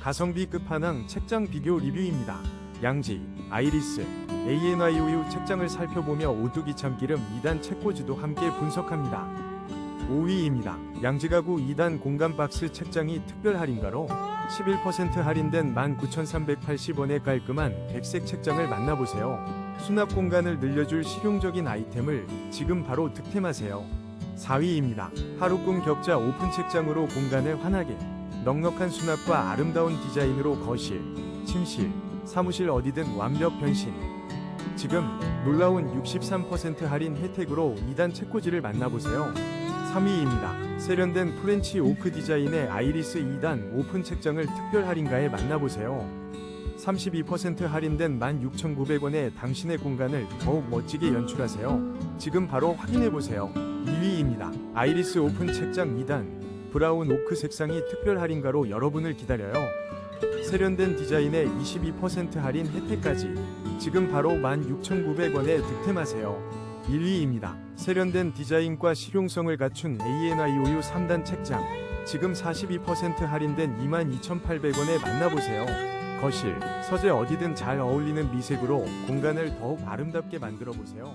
가성비 끝판왕 책장 비교 리뷰입니다. 양지, 아이리스, ANYUU 책장을 살펴보며 오뚜기 참기름 2단 책꽂이도 함께 분석합니다. 5위입니다. 양지 가구 2단 공간 박스 책장이 특별 할인가로 11% 할인된 19,380원의 깔끔한 백색 책장을 만나보세요. 수납 공간을 늘려줄 실용적인 아이템을 지금 바로 득템하세요. 4위입니다. 하루 꿈 격자 오픈 책장으로 공간을 환하게 넉넉한 수납과 아름다운 디자인으로 거실, 침실, 사무실 어디든 완벽 변신. 지금 놀라운 63% 할인 혜택으로 2단 책꽂이를 만나보세요. 3위입니다. 세련된 프렌치 오크 디자인의 아이리스 2단 오픈 책장을 특별 할인가에 만나보세요. 32% 할인된 16,900원에 당신의 공간을 더욱 멋지게 연출하세요. 지금 바로 확인해보세요. 2위입니다. 아이리스 오픈 책장 2단 브라운 오크 색상이 특별 할인가로 여러분을 기다려요. 세련된 디자인에 22% 할인 혜택까지 지금 바로 16,900원에 득템하세요. 1위입니다. 세련된 디자인과 실용성을 갖춘 ANIOU 3단 책장 지금 42% 할인된 22,800원에 만나보세요. 거실, 서재 어디든 잘 어울리는 미색으로 공간을 더욱 아름답게 만들어 보세요.